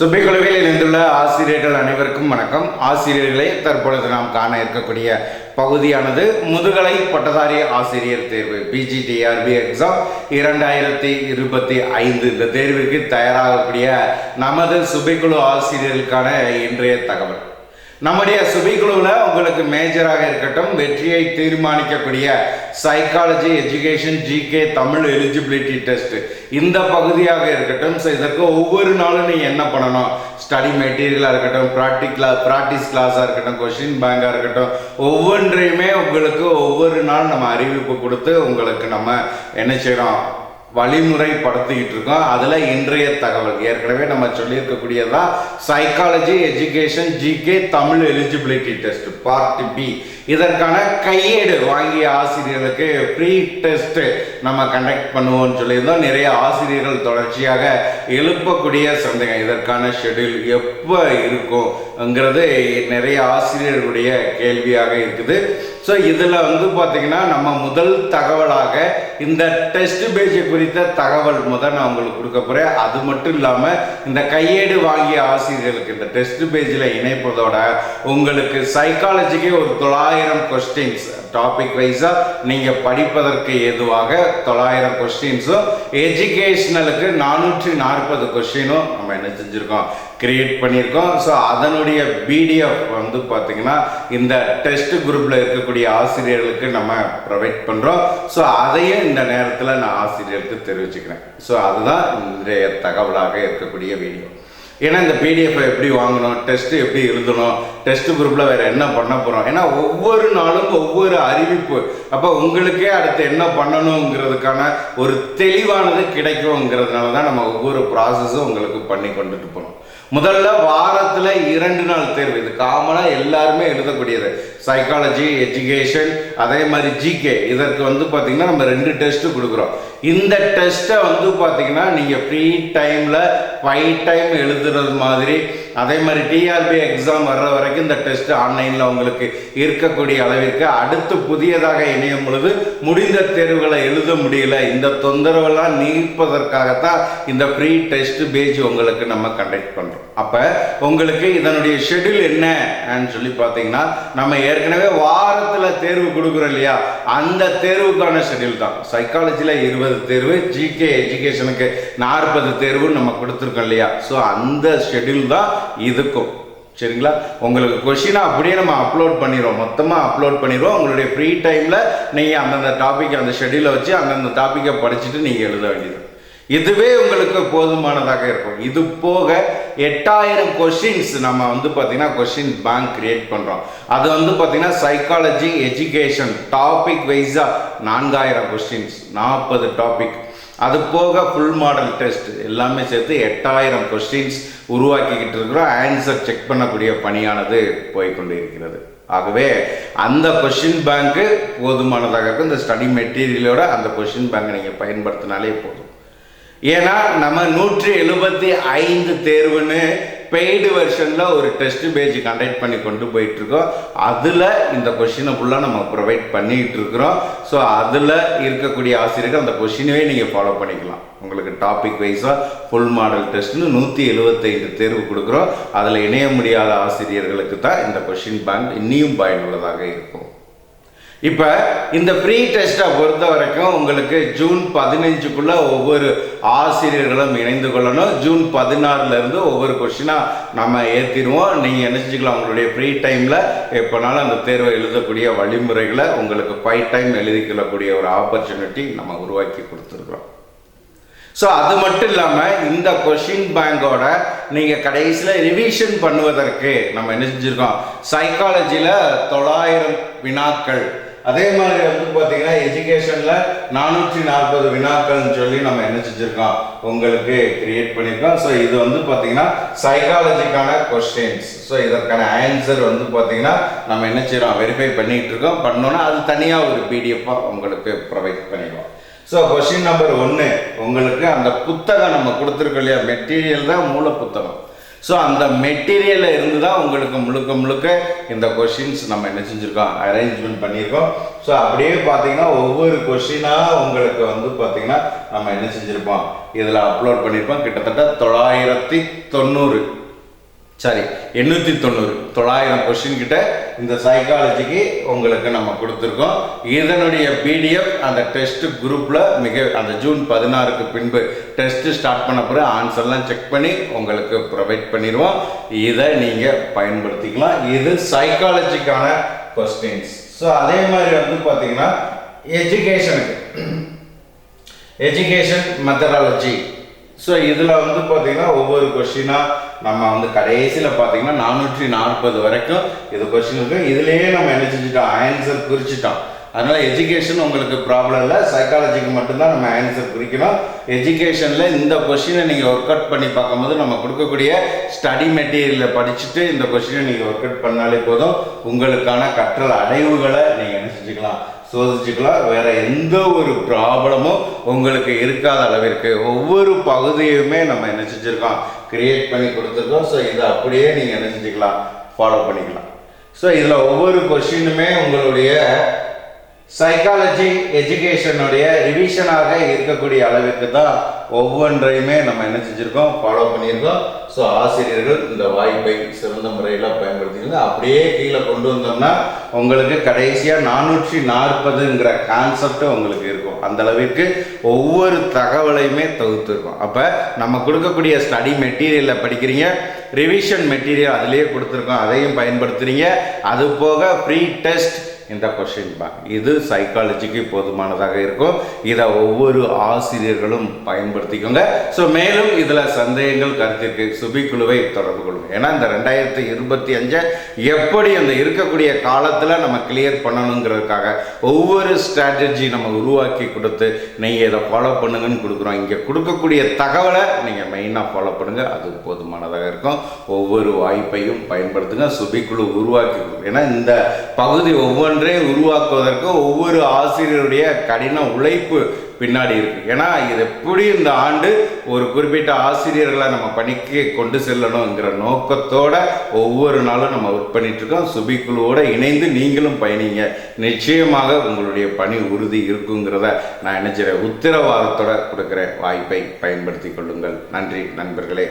சுபிக்குழுவில் இணைந்துள்ள ஆசிரியர்கள் அனைவருக்கும் வணக்கம். ஆசிரியர்களை தற்பொழுது நாம் காண இருக்கக்கூடிய பகுதியானது முதுகலை பட்டதாரி ஆசிரியர் தேர்வு பிஜிடிஆர்பி எக்ஸாம் இரண்டாயிரத்தி இருபத்தி ஐந்து. இந்த தேர்விற்கு தயாராகக்கூடிய நமது சுபிக்குழு ஆசிரியர்களுக்கான இன்றைய தகவல். நம்முடைய சுபிக்குழுவில் உங்களுக்கு மேஜராக இருக்கட்டும் வெற்றியை தீர்மானிக்கக்கூடிய psychology education GK Tamil eligibility test இந்த பகுதியாக இருக்கட்டும் ஸோ இதற்கு ஒவ்வொரு நாளும் நீங்கள் என்ன பண்ணணும்? ஸ்டடி மெட்டீரியலாக இருக்கட்டும் ப்ராக்டிக்லா ப்ராக்டிஸ் கிளாஸாக இருக்கட்டும் கொஷின் பேங்காக இருக்கட்டும் ஒவ்வொன்றையுமே உங்களுக்கு ஒவ்வொரு நாள் நம்ம அறிவிப்பு கொடுத்து உங்களுக்கு நம்ம என்ன செய்கிறோம் வழிமுறைப்படுத்திக்கிட்டு இருக்கோம் அதில் இன்றைய தகவல். ஏற்கனவே நம்ம சொல்லியிருக்கக்கூடியதான் psychology education GK Tamil eligibility test part B இதற்கான கையேடு வாங்கிய ஆசிரியர்களுக்கு ப்ரீ டெஸ்ட்டு நம்ம கண்டக்ட் பண்ணுவோம்னு சொல்லியிருந்தோம். நிறைய ஆசிரியர்கள் தொடர்ச்சியாக எழுப்பக்கூடிய சந்தேகம் இதற்கான ஷெட்யூல் எப்போ இருக்கும்ங்கிறது நிறைய ஆசிரியர்களுடைய கேள்வியாக இருக்குது. ஸோ இதில் வந்து பார்த்தீங்கன்னா நம்ம முதல் தகவலாக இந்த டெஸ்ட் பேஜ் குறித்த தகவல் முதல் நான் உங்களுக்கு கொடுக்க போகிறேன் அது மட்டும் இல்லாமல் இந்த கையேடு வாங்கிய ஆசிரியர்களுக்கு இந்த டெஸ்ட் பேஜில் இணைப்பதோட உங்களுக்கு சைக்காலஜிக்கு ஒரு தொள்ளாயிரம் கொஸ்டின்ஸ் டாபிக் வைஸாக நீங்கள் படிப்பதற்கு ஏதுவாக தொள்ளாயிரம் கொஸ்டின்ஸும் எஜுகேஷ்னலுக்கு நானூற்றி நாற்பது கொஸ்டினும் நம்ம என்ன செஞ்சுருக்கோம் கிரியேட் பண்ணியிருக்கோம் ஸோ அதனுடைய பிடிஎஃப் வந்து பார்த்தீங்கன்னா இந்த டெஸ்ட் குரூப்பில் இருக்கக்கூடிய ஆசிரியர்களுக்கு நம்ம ப்ரொவைட் பண்ணுறோம் ஸோ அதையும் இந்த நேரத்தில் நான் ஆசிரியருக்கு தெரிவிச்சுக்கிறேன். ஸோ அதுதான் இன்றைய தகவலாக இருக்கக்கூடிய வீடியோ ஏன்னா இந்த பிடிஎஃப் எப்படி வாங்கணும் டெஸ்ட் எப்படி எழுதணும் டெஸ்ட் குரூப்பில் வேறு என்ன பண்ண போகிறோம் ஏன்னா ஒவ்வொரு நாளும் ஒவ்வொரு அறிவிப்பு. அப்போ உங்களுக்கே அடுத்து என்ன பண்ணணுங்கிறதுக்கான ஒரு தெளிவானது கிடைக்குங்கிறதுனால தான் நம்ம ஒவ்வொரு ப்ராசஸும் உங்களுக்கு பண்ணி கொண்டுட்டு போகிறோம் முதல்ல வாரத்தில் இரண்டு நாள் தேர்வு. இது காமனாக எல்லாருமே எழுதக்கூடியது. சைக்காலஜி எஜுகேஷன் அதே மாதிரி ஜிகே இதற்கு வந்து பார்த்திங்கன்னா நம்ம ரெண்டு டெஸ்ட்டு கொடுக்குறோம். இந்த டெஸ்ட்டை வந்து பார்த்தீங்கன்னா நீங்கள் ஃப்ரீ டைமில் ஃபைவ் டைம் எழுதுறது மாதிரி அதே மாதிரி டிஆர்பி எக்ஸாம் வர்ற வரைக்கும் இந்த டெஸ்ட் ஆன்லைனில் உங்களுக்கு இருக்கக்கூடிய அளவிற்கு அடுத்து புதியதாக இணையும் பொழுது முடிந்த தேர்வுகளை எழுத முடியல. இந்த தொந்தரவெல்லாம் நீப்பதற்காகத்தான் இந்த ஃப்ரீ டெஸ்ட் பேஜ் உங்களுக்கு நம்ம கண்டக்ட் பண்ணுறோம் அப்போ உங்களுக்கு இதனுடைய ஷெட்யூல் என்னன்னு சொல்லி பார்த்தீங்கன்னா நம்ம ஏற்கனவே வாரத்தில் தேர்வு கொடுக்குறோம் இல்லையா? அந்த தேர்வுக்கான ஷெடியூல் தான். சைக்காலஜியில் இருபது தேர்வு ஜிகே எஜுகேஷனுக்கு நாற்பது தேர்வு நம்ம கொடுத்துருக்கோம் இல்லையா? ஸோ அந்த ஷெட்யூல் தான் இதுக்கும். சரிங்களா? உங்களுக்கு கொஷினை அப்படியே நம்ம அப்லோட் பண்ணிடுவோம் மொத்தமாக அப்லோட் பண்ணிடுவோம் உங்களுடைய ஃப்ரீ டைமில் நீங்கள் அந்தந்த டாபிக் அந்த ஷெட்யூலை வச்சு அந்தந்த டாப்பிக்கை படிச்சுட்டு நீங்கள் எழுத வேண்டியது. இதுவே உங்களுக்கு போதுமானதாக இருக்கும். இது போக எட்டாயிரம் கொஷின்ஸ் நம்ம வந்து பார்த்தீங்கன்னா கொஷின் பேங்க் கிரியேட் பண்ணுறோம் அது வந்து பார்த்தீங்கன்னா சைக்காலஜி எஜுகேஷன் டாபிக் வைஸாக நான்காயிரம் கொஷின்ஸ் நாற்பது டாபிக் அது போக ஃபுல் மாடல் டெஸ்ட் எல்லாமே சேர்த்து எட்டாயிரம் கொஸ்டின்ஸ் உருவாக்கிக்கிட்டு இருக்கிறோம். ஆன்சர் செக் பண்ணக்கூடிய பணியானது போய்கொண்டு இருக்கிறது ஆகவே அந்த கொஷின் பேங்க்கு போதுமானதாக இருக்கும். இந்த ஸ்டடி மெட்டீரியலோட அந்த கொஷின் பேங்க் நீங்கள் பயன்படுத்தினாலே போதும். ஏன்னா நம்ம நூற்றி எழுபத்தி ஐந்து தேர்வுன்னு பெய்டு வெர்ஷனில் ஒரு டெஸ்ட் பேஜ் கண்டக்ட் பண்ணி கொண்டு போயிட்டுருக்கோம். அதில் இந்த கொஷினை ஃபுல்லாக நம்ம ப்ரொவைட் பண்ணிகிட்டு இருக்கிறோம் ஸோ அதில் இருக்கக்கூடிய ஆசிரியர்கள் அந்த கொஷினவே நீங்கள் ஃபாலோ பண்ணிக்கலாம். உங்களுக்கு டாபிக் வைஸாக ஃபுல் மாடல் டெஸ்ட்னு நூற்றி எழுபத்தைந்து தேர்வு கொடுக்குறோம். அதில் இணைய முடியாத ஆசிரியர்களுக்கு தான் இந்த கொஷின் பேங்க் இன்னியும் பயனுள்ளதாக இருக்கும். இப்போ இந்த ப்ரீ டெஸ்ட்டை பொறுத்த வரைக்கும் உங்களுக்கு ஜூன் பதினஞ்சுக்குள்ளே ஒவ்வொரு ஆசிரியர்களும் இணைந்து கொள்ளணும். ஜூன் பதினாறுலேருந்து ஒவ்வொரு கொஷினாக நம்ம ஏற்றிடுவோம் நீங்கள் என்ன செஞ்சுக்கலாம்? உங்களுடைய ஃப்ரீ டைமில் எப்போனாலும் அந்த தேர்வை எழுதக்கூடிய வழிமுறைகளை உங்களுக்கு ஃபைவ் டைம் எழுதிக்கொள்ளக்கூடிய ஒரு ஆப்பர்ச்சுனிட்டி நம்ம உருவாக்கி கொடுத்துருக்குறோம். ஸோ அது மட்டும் இல்லாமல் இந்த கொஷின் பேங்கோட நீங்கள் கடைசியில் ரிவிஷன் பண்ணுவதற்கு நம்ம என்ன செஞ்சுருக்கோம்? சைக்காலஜியில் தொள்ளாயிரம் வினாக்கள் அதே மாதிரி வந்து பார்த்தீங்கன்னா எஜுகேஷனில் நானூற்றி நாற்பது வினாக்கள்னு சொல்லி நம்ம என்ன செஞ்சுருக்கோம்? உங்களுக்கு கிரியேட் பண்ணியிருக்கோம் ஸோ இது வந்து பார்த்தீங்கன்னா சைக்காலஜிக்கான கொஸ்டின்ஸ் ஸோ இதற்கான ஆன்சர் வந்து பார்த்தீங்கன்னா நம்ம என்ன செய்கிறோம் வெரிஃபை பண்ணிகிட்டு இருக்கோம். பண்ணோன்னா அது தனியாக ஒரு பிடிஎஃபாக உங்களுக்கு ப்ரொவைட் பண்ணிடுவோம். ஸோ கொஸ்டின் நம்பர் ஒன்று உங்களுக்கு அந்த புத்தகம் நம்ம கொடுத்துருக்கோம் இல்லையா? மெட்டீரியல் தான் மூல புத்தகம் ஸோ அந்த மெட்டீரியலில் இருந்து தான் உங்களுக்கு முழுக்க முழுக்க இந்த கொஷின்ஸ் நம்ம என்ன செஞ்சுருக்கோம்? அரேஞ்ச்மெண்ட் பண்ணியிருக்கோம். ஸோ அப்படியே பார்த்தீங்கன்னா ஒவ்வொரு கொஷினாக உங்களுக்கு வந்து பார்த்தீங்கன்னா நம்ம என்ன செஞ்சுருப்போம்? இதில் அப்லோட் பண்ணியிருப்போம். கிட்டத்தட்ட தொள்ளாயிரத்தி தொண்ணூறு. சாரி எண்ணூற்றி தொண்ணூறு. தொள்ளாயிரம் கொஷின் கிட்ட இந்த சைக்காலஜிக்கு உங்களுக்கு நம்ம கொடுத்துருக்கோம். இதனுடைய பிடிஎஃப் அந்த டெஸ்ட் குரூப்பில் மிக அந்த ஜூன் பதினாறுக்கு பின்பு டெஸ்ட் ஸ்டார்ட் பண்ண பிறகு ஆன்சர்லாம் செக் பண்ணி உங்களுக்கு ப்ரொவைட் பண்ணிடுவோம். இதை நீங்கள் பயன்படுத்திக்கலாம். இது சைக்காலஜிக்கான கொஸ்டின்ஸ் ஸோ அதே மாதிரி வந்து பார்த்தீங்கன்னா எஜுகேஷனுக்கு எஜுகேஷன் மெத்தடாலஜி ஸோ இதில் வந்து பார்த்தீங்கன்னா ஒவ்வொரு கொஷினாக நம்ம வந்து கடைசியில் பார்த்தீங்கன்னா நானூற்றி நாற்பது வரைக்கும் இது கொஷின் இருக்கும் இதுலேயே நம்ம என்ன செஞ்சுட்டோம்? ஆன்சர் குறிச்சிட்டோம். அதனால் எஜுகேஷன் உங்களுக்கு ப்ராப்ளம் இல்லை. சைக்காலஜிக்கு மட்டும்தான் நம்ம ஆன்சர் குறிக்கணும். எஜுகேஷனில் இந்த கொஷினை நீங்கள் ஒர்க் அவுட் பண்ணி பார்க்கும்போது நம்ம கொடுக்கக்கூடிய ஸ்டடி மெட்டீரியலை படிச்சுட்டு இந்த கொஷினை நீங்கள் ஒர்க் அவுட் பண்ணாலே போதும். உங்களுக்கான கற்றல் அடைவுகளை நீங்கள் என்ன செஞ்சுக்கலாம்? சோதிச்சுக்கலாம். வேறு எந்த ஒரு ப்ராப்ளமும் உங்களுக்கு இருக்காத அளவிற்கு ஒவ்வொரு பகுதியுமே நம்ம என்ன செஞ்சுருக்கோம்? கிரியேட் பண்ணி கொடுத்துருக்கோம். ஸோ இதை அப்படியே நீங்கள் என்ன செஞ்சுக்கலாம்? ஃபாலோ பண்ணிக்கலாம். ஸோ இதில் ஒவ்வொரு கொஷினுமே உங்களுடைய சைக்காலஜி எஜுகேஷனுடைய ரிவிஷனாக இருக்கக்கூடிய அளவிற்கு தான் ஒவ்வொன்றையுமே நம்ம என்ன செஞ்சுருக்கோம்? ஃபாலோ பண்ணியிருக்கோம். ஸோ ஆசிரியர்கள் இந்த வாய்ப்பை சிறந்த முறையில் பயன்படுத்திக்கோங்க அப்படியே கீழே கொண்டு வந்தோம்னா உங்களுக்கு கடைசியாக நானூற்றி நாற்பதுங்கிற கான்செப்ட் உங்களுக்கு இருக்கும். அந்த அளவிற்கு ஒவ்வொரு தகவலையுமே தொகுத்துருக்கோம். அப்போ நம்ம கொடுக்கக்கூடிய ஸ்டடி மெட்டீரியலில் படிக்கிறீங்க. ரிவிஷன் மெட்டீரியல் அதிலேயே கொடுத்துருக்கோம். அதையும் பயன்படுத்துகிறீங்க அது போக ப்ரீ டெஸ்ட் இந்த கொஷின் பேங்க் இது சைக்காலஜிக்கு போதுமானதாக இருக்கும். இதை ஒவ்வொரு ஆசிரியர்களும் பயன்படுத்திக்கோங்க. ஸோ மேலும் இதில் சந்தேகங்கள் கருத்திற்கு சுபி குழுவை தொடர்பு கொள்ளுங்க. ஏன்னா இந்த ரெண்டாயிரத்தி இருபத்தி அஞ்சை எப்படி அந்த இருக்கக்கூடிய காலத்தில் நம்ம கிளியர் பண்ணணுங்கிறதுக்காக ஒவ்வொரு ஸ்ட்ராட்டஜி நம்ம உருவாக்கி கொடுத்து நீங்கள் இதை ஃபாலோ பண்ணுங்கன்னு கொடுக்குறோம். இங்கே கொடுக்கக்கூடிய தகவலை நீங்கள் மெயினாக ஃபாலோ பண்ணுங்கள் அது போதுமானதாக இருக்கும். ஒவ்வொரு வாய்ப்பையும் பயன்படுத்துங்க. சுபிக்குழு உருவாக்கி ஏன்னா இந்த பகுதி ஒன்றை உருவாக்குவதற்கு ஒவ்வொரு ஆசிரியருடைய கடின உழைப்பு பின்னாடி இருக்குது ஏன்னா இது எப்படி இந்த ஆண்டு ஒரு குறிப்பிட்ட ஆசிரியர்களை நம்ம பணிக்கு கொண்டு செல்லணுங்கிற நோக்கத்தோட ஒவ்வொரு நாளும் நம்ம ஒர்க் பண்ணிட்டு இருக்கோம் இணைந்து நீங்களும் பயணிங்க. நிச்சயமாக உங்களுடைய பணி உறுதி இருக்குங்கிறத நான் நினைச்சிறேன் உத்தரவாதத்தோட கொடுக்குற வாய்ப்பை பயன்படுத்தி கொள்ளுங்கள். நன்றி நண்பர்களே.